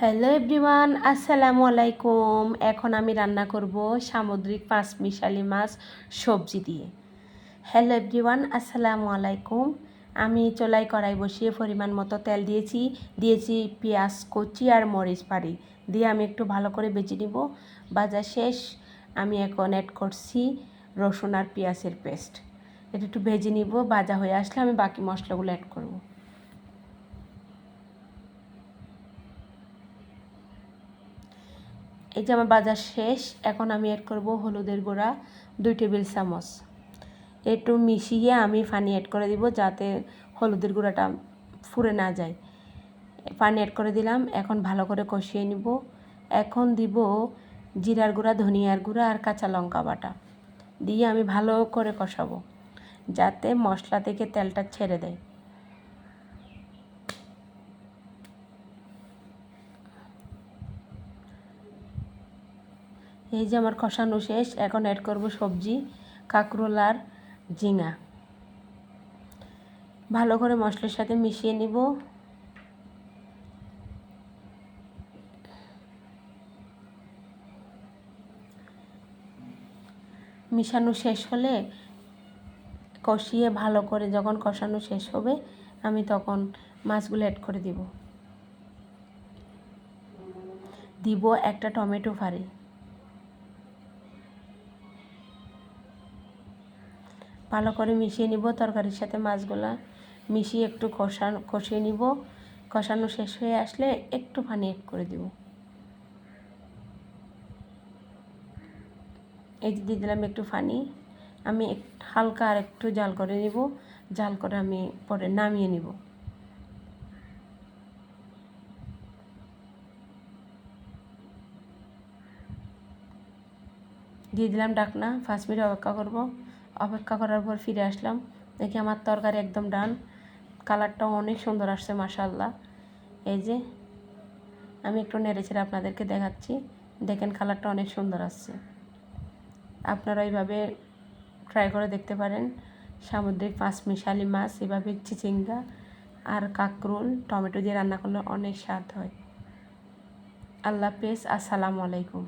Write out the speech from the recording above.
Hello everyone, আসসালামু আলাইকুম। এখন আমি রান্না করব সামুদ্রিক পাঁচ মিশালি মাছ সবজি দিয়ে। হ্যালো এভরিওয়ান, আসসালামু আলাইকুম। আমি চোলাই কড়াই বসিয়ে পরিমাণ মতো তেল দিয়েছি। দিয়েছি পেঁয়াজ, কচি আর মরিচ পাড়ি দিয়ে আমি একটু ভালো করে বেজে নিব। বাজা শেষ। আমি এখন অ্যাড করছি রসুন আর পেঁয়াজের পেস্ট এটা একটু ভেজে নিব। ভাজা হয়ে আসলে আমি বাকি মশলাগুলো অ্যাড করব। এই যে আমার বাজার শেষ, এখন আমি অ্যাড করব হলুদের গুঁড়া, দুই টেবিল চামচ। একটু মিশিয়ে আমি পানি অ্যাড করে দিব যাতে হলুদের গুঁড়াটা ফুরে না যায়। পানি অ্যাড করে দিলাম, এখন ভালো করে কষিয়ে নিব। এখন দিব জিরার গুঁড়া, ধনিয়ার গুঁড়া আর কাঁচা লঙ্কা বাটা। দিয়ে আমি ভালো করে কষাবো, যাতে মশলা থেকে তেলটা ছেড়ে দেয়। এই যে আমার কষানো শেষ, এখন অ্যাড করব সবজি কাঁকরোল আর ঝিঙা। ভালো করে মশলার সাথে মিশিয়ে নিব। মিশানো শেষ হলে কষিয়ে ভালো করে যখন কষানো শেষ হবে, আমি তখন মাছগুলো অ্যাড করে দিব। দিব একটা টমেটো ফাড়ি। ভালো করে মিশিয়ে নিব, তরকারির সাথে মাছগুলা মিশিয়ে একটু কষা, কষিয়ে নিব। কষানো শেষ হয়ে আসলে একটু পানি অ্যাড করে দিব। এই যে দিয়ে দিলাম একটু পানি। আমি হালকা আর একটু জাল করে নিব। জাল করে আমি পরে নামিয়ে নিব। দিয়ে দিলাম ডাকনা, পাঁচ মিনিট অপেক্ষা করব। অপেক্ষা করার পর ফিরে আসলাম। দেখি আমার তরকারি একদম ডান। কালারটাও অনেক সুন্দর আসছে মাসাল্লাহ এই যে, আমি একটু নেড়েছেড়ে আপনাদেরকে দেখাচ্ছি। দেখেন কালারটা অনেক সুন্দর আসছে। আপনারা এইভাবে ট্রাই করে দেখতে পারেন। সামুদ্রিক পাঁচ মিশালি মাছ, এভাবে চিচিঙ্গা আর কাকরুল, টমেটো দিয়ে রান্না করলে অনেক স্বাদ হয়। আল্লাহ হাফেজ, আসসালামু আলাইকুম।